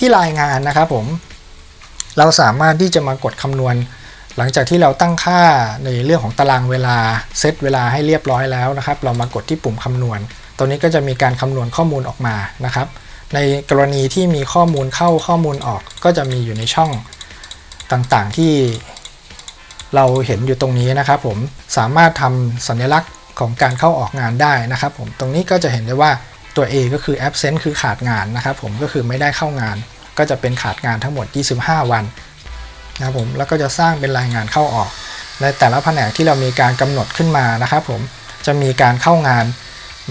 ที่รายงานนะครับผม เราสามารถที่จะมากดคำนวณ หลังจากที่เราตั้งค่าในเรื่องของตารางเวลาเซตเวลาให้เรียบร้อยแล้วนะครับ เรามากดที่ปุ่มคำนวณ ตัวนี้ก็จะมีการคำนวณข้อมูลออกมานะครับ ในกรณีที่มีข้อมูลเข้าข้อมูลออกก็จะมีอยู่ในช่องต่างๆที่เราเห็นอยู่ตรงนี้นะครับผมสามารถทำสัญลักษณ์ของการเข้าออกงานได้นะครับผมตรงนี้ก็จะเห็นได้ว่า ตัว A ก็คือ absent คือขาดงานนะครับผมก็คือไม่ได้เข้างาน ก็จะเป็นขาดงานทั้งหมด 25 วันนะครับผมแล้วก็จะสร้างเป็นรายงานเข้าออก ในแต่ละแผนกที่เรามีการกำหนดขึ้นมานะครับผมจะมีการเข้างาน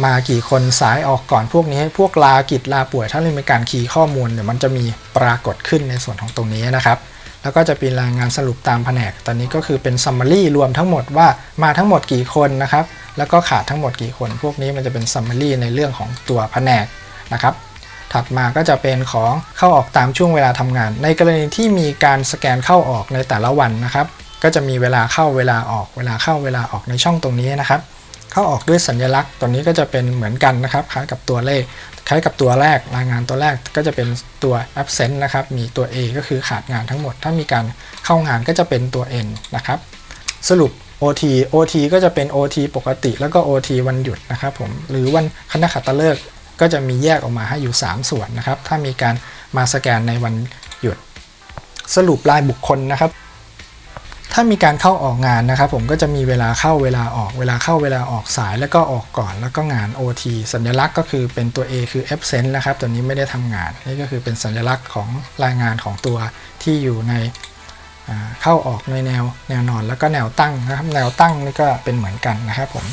มากี่คนสายออกก่อนพวกนี้ พวกลากิจลาป่วย ถ้าเรามีการคีย์ข้อมูลเดี๋ยวมันจะมีปรากฏขึ้นในส่วนของตรงนี้นะครับ แล้วก็จะเป็นรายงานสรุปตามแผนก ตอนนี้ก็คือเป็น summary รวมทั้งหมดว่ามาทั้งหมดกี่คนนะครับ แล้วก็ขาดทั้งหมดกี่คน พวกนี้มันจะเป็น summary ในเรื่องของตัวแผนกนะครับ ถัดมาก็จะเป็นของเข้าออกตามช่วงเวลาทำงาน ในกรณีที่มีการสแกนเข้าออกในแต่ละวันนะครับ ก็จะมีเวลาเข้าเวลาออกเวลาเข้าเวลาออกในช่องตรงนี้นะครับ เข้าออกด้วยสัญลักษณ์ ตัวนี้ก็จะเป็นเหมือนกันนะครับ คล้ายกับตัวเลข คล้ายกับตัวแรกรายงานตัวแรกก็จะเป็นตัว absent นะครับ มีตัว A ก็คือขาดงานทั้งหมด ถ้ามีการเข้างานก็จะเป็นตัว N นะครับ สรุป OT OT ก็จะเป็น OT ปกติ แล้วก็ OT วันหยุดนะครับผมหรือวันคณะขัตฤกษ์ก็จะมีแยกออกมาให้อยู่ 3 ส่วนนะครับ ถ้ามีการมาสแกนในวันหยุด สรุปรายบุคคลนะครับ ถ้ามีการเข้าออกงานนะครับ ผมก็จะมีเวลาเข้าเวลาออกเวลาเข้าเวลาออกสายแล้วก็ออกก่อนแล้วก็งาน OT สัญลักษณ์ก็คือเป็นตัว A คือ absent นะครับ ตัวนี้ไม่ได้ทำงานนี่ก็คือเป็นสัญลักษณ์ของรายงานของตัวที่อยู่ใน เข้าออกในแนวแนวนอนแล้วก็แนวตั้งนะครับ แนวตั้งนี่ก็เป็นเหมือนกันนะครับผม